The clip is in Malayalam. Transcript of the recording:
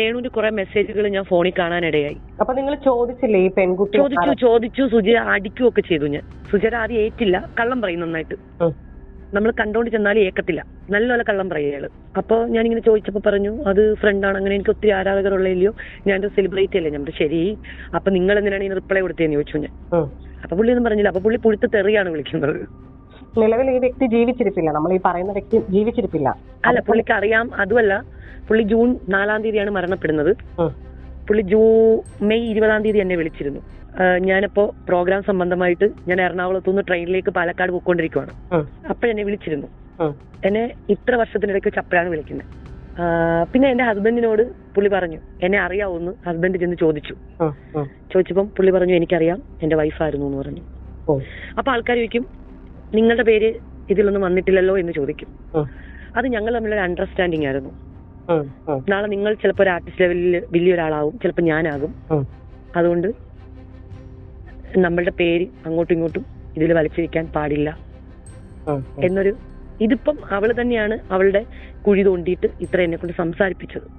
രേണുവിന്റെ കുറെ മെസ്സേജുകൾ ഞാൻ ഫോണിൽ കാണാനിടയായി. അപ്പൊ നിങ്ങൾ ചോദിച്ചില്ലേ ഈ പെൺകുട്ടി ചോദിച്ചു ചോദിച്ചു സുജയ അടിക്കുകയൊക്കെ ചെയ്തു ഞാൻ. സുജയുടെ ആദ്യം ഏറ്റില്ല കള്ളം പറയും നന്നായിട്ട്. നമ്മൾ കണ്ടോണ്ട് ചെന്നാലും ഏക്കത്തില്ല. നല്ലപോലെ കള്ളം പറയും അയാൾ ഞാൻ ഇങ്ങനെ ചോദിച്ചപ്പോ പറഞ്ഞു അത് ഫ്രണ്ടാണ് അങ്ങനെ എനിക്ക് ഒത്തിരി ആരാധകരുള്ളില്ലയോ ഞാൻ സെലിബ്രേറ്റ് അല്ലേ? ഞാൻ ശരി. അപ്പൊ നിങ്ങൾ എന്തിനാണ് ഇനി റിപ്ലൈ കൊടുത്തതെന്ന് ചോദിച്ചു ഞാൻ. അപ്പൊ പുള്ളി ഒന്നും പറഞ്ഞില്ല. അപ്പൊ പുള്ളി പുഴുത്ത തെറിയാണ് വിളിക്കുന്നത്. നിലവിൽ ഈ വ്യക്തി ജീവിച്ചിരിപ്പില്ല. നമ്മൾ ഈ പറയുന്ന വ്യക്തി ജീവിച്ചിരിപ്പില്ല. അല്ല പുള്ളിക്ക് അറിയാം അതുമല്ല പുള്ളി ജൂൺ നാലാം തീയതിയാണ് മരണപ്പെടുന്നത്. പുള്ളി ജൂ മെയ് ഇരുപതാം തീയതി എന്നെ വിളിച്ചിരുന്നു. ഞാനിപ്പോ പ്രോഗ്രാം സംബന്ധമായിട്ട് ഞാൻ എറണാകുളത്തു നിന്ന് ട്രെയിനിലേക്ക് പാലക്കാട് പോയിക്കൊണ്ടിരിക്കുവാണ്. അപ്പഴെന്നെ വിളിച്ചിരുന്നു. എന്നെ ഇത്ര വർഷത്തിനിടയ്ക്ക് വെച്ച് അപ്പോഴാണ് വിളിക്കുന്നത്. പിന്നെ എന്റെ ഹസ്ബൻഡിനോട് പുള്ളി പറഞ്ഞു എന്നെ അറിയാവോന്ന്? ഹസ്ബൻഡ് ചെന്ന് ചോദിച്ചു. ചോദിച്ചപ്പം പുള്ളി പറഞ്ഞു എനിക്കറിയാം എന്റെ വൈഫായിരുന്നു എന്ന് പറഞ്ഞു. അപ്പൊ ആൾക്കാർ ചോദിക്കും നിങ്ങളുടെ പേര് ഇതിലൊന്നും വന്നിട്ടില്ലല്ലോ? എന്ന് ചോദിക്കും. അത് ഞങ്ങൾ തമ്മിലൊരു അണ്ടർസ്റ്റാൻഡിങ് ആയിരുന്നു. നാളെ നിങ്ങൾ ചിലപ്പോ ഒരു ആർട്ടിസ്റ്റ് ലെവലിൽ വലിയൊരാളാവും ചിലപ്പോ ഞാനാകും. അതുകൊണ്ട് നമ്മളുടെ പേര് അങ്ങോട്ടും ഇങ്ങോട്ടും ഇതിൽ വലിച്ചിരിക്കാൻ പാടില്ല. എന്നൊരു ഇതിപ്പം അവൾ തന്നെയാണ് അവളുടെ കുഴി തോണ്ടിയിട്ട് ഇത്ര എന്നെ കൊണ്ട് സംസാരിപ്പിച്ചത്